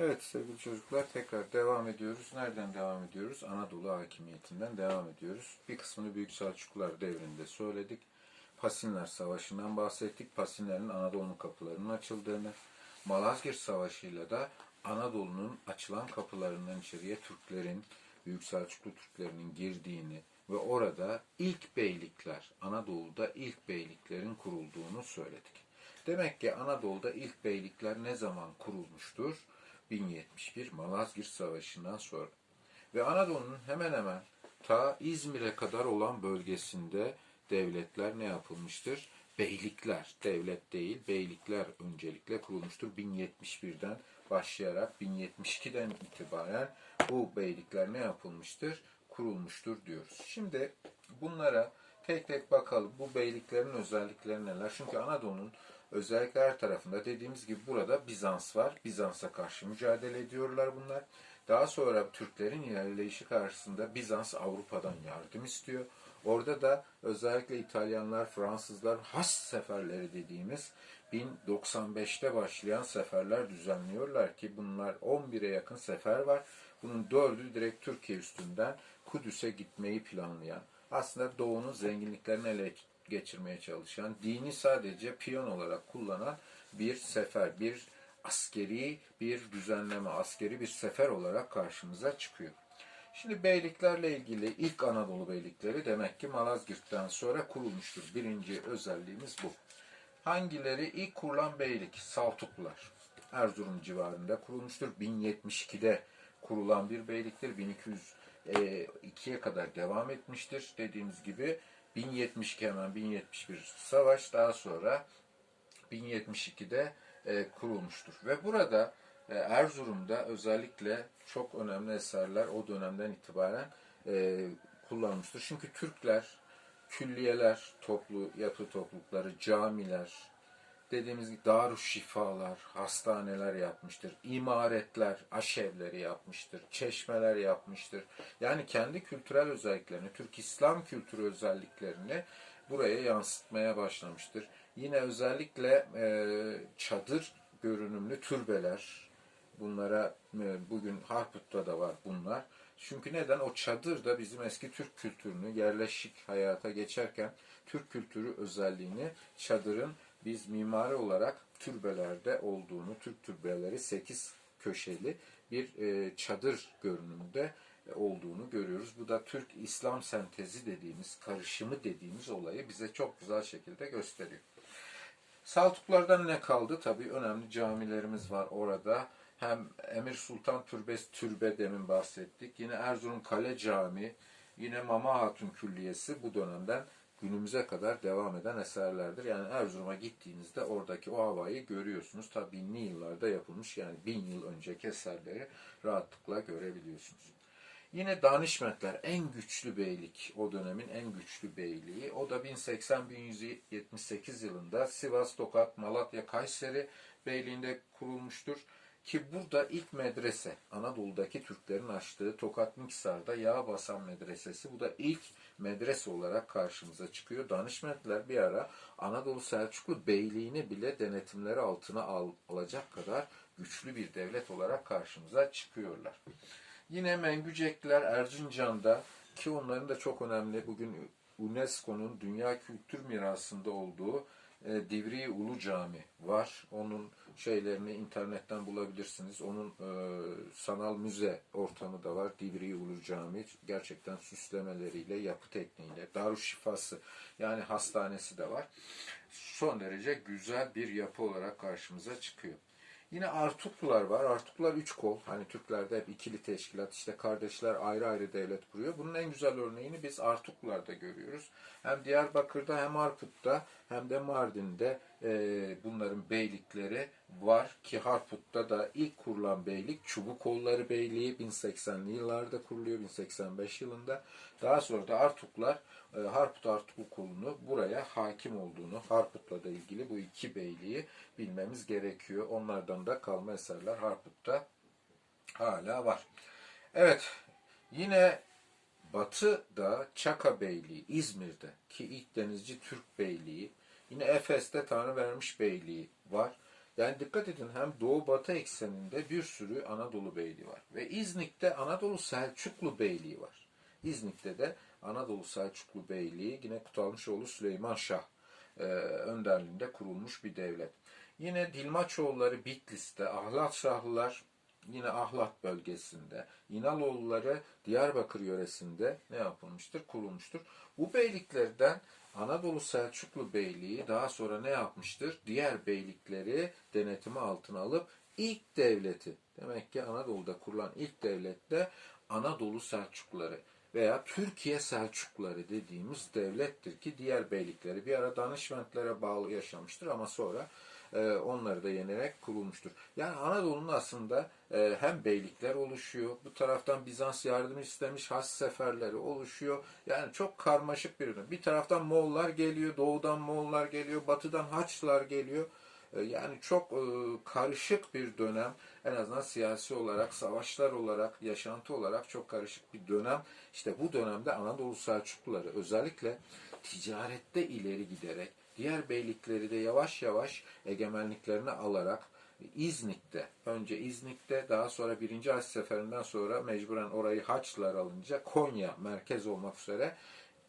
Evet sevgili çocuklar tekrar devam ediyoruz. Nereden devam ediyoruz? Anadolu hakimiyetinden devam ediyoruz. Bir kısmını Büyük Selçuklular devrinde söyledik. Pasinler Savaşı'ndan bahsettik. Pasinlerin Anadolu'nun kapılarının açıldığını, Malazgirt Savaşı'yla da Anadolu'nun açılan kapılarından içeriye Türklerin, Büyük Selçuklu Türklerinin girdiğini ve orada ilk beylikler, Anadolu'da ilk beyliklerin kurulduğunu söyledik. Demek ki Anadolu'da ilk beylikler ne zaman kurulmuştur? 1071 Malazgirt Savaşı'ndan sonra. Ve Anadolu'nun hemen hemen ta İzmir'e kadar olan bölgesinde devletler ne yapılmıştır? Beylikler, devlet değil, beylikler öncelikle kurulmuştur. 1071'den başlayarak 1072'den itibaren bu beylikler ne yapılmıştır? Kurulmuştur diyoruz. Şimdi bunlara tek tek bakalım. Bu beyliklerin özellikleri neler? Çünkü Anadolu'nun özellikle her tarafında dediğimiz gibi burada Bizans var. Bizans'a karşı mücadele ediyorlar bunlar. Daha sonra Türklerin ilerleyişi karşısında Bizans Avrupa'dan yardım istiyor. Orada da özellikle İtalyanlar, Fransızlar has seferleri dediğimiz 1095'te başlayan seferler düzenliyorlar ki bunlar 11'e yakın sefer var. Bunun dördü direkt Türkiye üstünden Kudüs'e gitmeyi planlayan, aslında Doğu'nun zenginliklerini ele geçirmeye çalışan, dini sadece piyon olarak kullanan bir sefer, bir askeri bir düzenleme, askeri bir sefer olarak karşımıza çıkıyor. Şimdi beyliklerle ilgili ilk Anadolu beylikleri demek ki Malazgirt'ten sonra kurulmuştur. Birinci özelliğimiz bu. Hangileri ilk kurulan beylik? Saltuklular. Erzurum civarında kurulmuştur. 1072'de kurulan bir beyliktir. 1202'ye kadar devam etmiştir. Dediğimiz gibi 1072 hemen 1071 savaş daha sonra 1072'de e, kurulmuştur. Ve burada e, Erzurum'da özellikle çok önemli eserler o dönemden itibaren e, kullanmıştır. Çünkü Türkler külliyeler, toplu yapı toplulukları, camiler, dediğimiz gibi darüşşifalar, hastaneler yapmıştır. imaretler, aşevleri yapmıştır. Çeşmeler yapmıştır. Yani kendi kültürel özelliklerini, Türk İslam kültürü özelliklerini buraya yansıtmaya başlamıştır. Yine özellikle e, çadır görünümlü türbeler, bunlara e, bugün Harput'ta da var bunlar. Çünkü neden? O çadır da bizim eski Türk kültürünü yerleşik hayata geçerken Türk kültürü özelliğini çadırın biz mimari olarak türbelerde olduğunu, Türk türbeleri 8 köşeli bir e, çadır görünümünde olduğunu görüyoruz. Bu da Türk İslam sentezi dediğimiz, karışımı dediğimiz olayı bize çok güzel şekilde gösteriyor. Saltuklardan ne kaldı? Tabii önemli camilerimiz var orada. Hem Emir Sultan Türbesi, türbe demin bahsettik. Yine Erzurum Kale Camii, yine Mama Hatun Külliyesi bu dönemden günümüze kadar devam eden eserlerdir. Yani Erzurum'a gittiğinizde oradaki o havayı görüyorsunuz. Tabi binli yıllarda yapılmış yani bin yıl önceki eserleri rahatlıkla görebiliyorsunuz. Yine Danişmentler en güçlü beylik, o dönemin en güçlü beyliği. O da 1080-1178 yılında Sivas, Tokat, Malatya, Kayseri beyliğinde kurulmuştur. Ki burada ilk medrese, Anadolu'daki Türklerin açtığı Tokat Niksar'da yağ medresesi. Bu da ilk medrese olarak karşımıza çıkıyor. Danışmentler bir ara Anadolu Selçuklu Beyliğini bile denetimleri altına al, alacak kadar güçlü bir devlet olarak karşımıza çıkıyorlar. Yine Mengücekler Erzincan'da ki onların da çok önemli bugün UNESCO'nun Dünya Kültür Mirası'nda olduğu e, Divri Ulu Cami var. Onun şeylerini internetten bulabilirsiniz. Onun e, sanal müze ortamı da var. Divri Ulu Cami gerçekten süslemeleriyle, yapı tekniğiyle, Darüşşifası yani hastanesi de var. Son derece güzel bir yapı olarak karşımıza çıkıyor. Yine Artuklular var. Artuklular üç kol. Hani Türklerde hep ikili teşkilat, işte kardeşler ayrı ayrı devlet kuruyor. Bunun en güzel örneğini biz Artuklular'da görüyoruz. Hem Diyarbakır'da hem Harput'ta hem de Mardin'de e, bunların beylikleri var ki Harput'ta da ilk kurulan beylik Çubukolları Beyliği 1080'li yıllarda kuruluyor 1085 yılında. Daha sonra da Artuklar e, Harput Artuklu kolunu buraya hakim olduğunu Harput'la da ilgili bu iki beyliği bilmemiz gerekiyor. Onlardan da kalma eserler Harput'ta hala var. Evet yine Batı'da Çaka Beyliği, İzmir'de ki ilk denizci Türk Beyliği, yine Efes'te Tanrı vermiş Beyliği var. Yani dikkat edin hem Doğu Batı ekseninde bir sürü Anadolu Beyliği var. Ve İznik'te Anadolu Selçuklu Beyliği var. İznik'te de Anadolu Selçuklu Beyliği yine Kutalmışoğlu Süleyman Şah e, önderliğinde kurulmuş bir devlet. Yine Dilmaçoğulları Bitlis'te, Ahlat Şahlılar yine Ahlat bölgesinde, İnaloğulları Diyarbakır yöresinde ne yapılmıştır? Kurulmuştur. Bu beyliklerden Anadolu Selçuklu Beyliği daha sonra ne yapmıştır? Diğer beylikleri denetimi altına alıp ilk devleti, demek ki Anadolu'da kurulan ilk devlet de Anadolu Selçukluları veya Türkiye Selçukluları dediğimiz devlettir ki diğer beylikleri bir ara danışmentlere bağlı yaşamıştır ama sonra e, onları da yenerek kurulmuştur. Yani Anadolu'nun aslında e, hem beylikler oluşuyor, bu taraftan Bizans yardım istemiş haç seferleri oluşuyor. Yani çok karmaşık bir ürün. Bir taraftan Moğollar geliyor, doğudan Moğollar geliyor, batıdan Haçlılar geliyor. E, Yani çok e, karışık bir dönem. En azından siyasi olarak, savaşlar olarak, yaşantı olarak çok karışık bir dönem. İşte bu dönemde Anadolu Selçukluları özellikle ticarette ileri giderek, diğer beylikleri de yavaş yavaş egemenliklerini alarak İznik'te, önce İznik'te daha sonra 1. Haç Seferinden sonra mecburen orayı Haçlılar alınca Konya merkez olmak üzere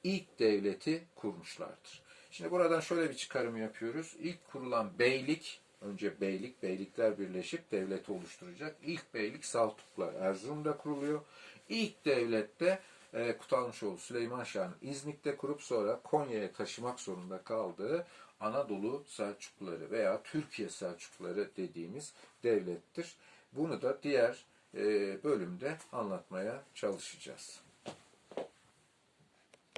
ilk devleti kurmuşlardır. Şimdi buradan şöyle bir çıkarım yapıyoruz. İlk kurulan beylik, önce beylik, beylikler birleşip devleti oluşturacak. İlk beylik Saltuklar Erzurum'da kuruluyor. İlk devlette e, Kutalmışoğlu Süleyman Şah'ın İznik'te kurup sonra Konya'ya taşımak zorunda kaldığı Anadolu Selçukluları veya Türkiye Selçukluları dediğimiz devlettir. Bunu da diğer e, bölümde anlatmaya çalışacağız.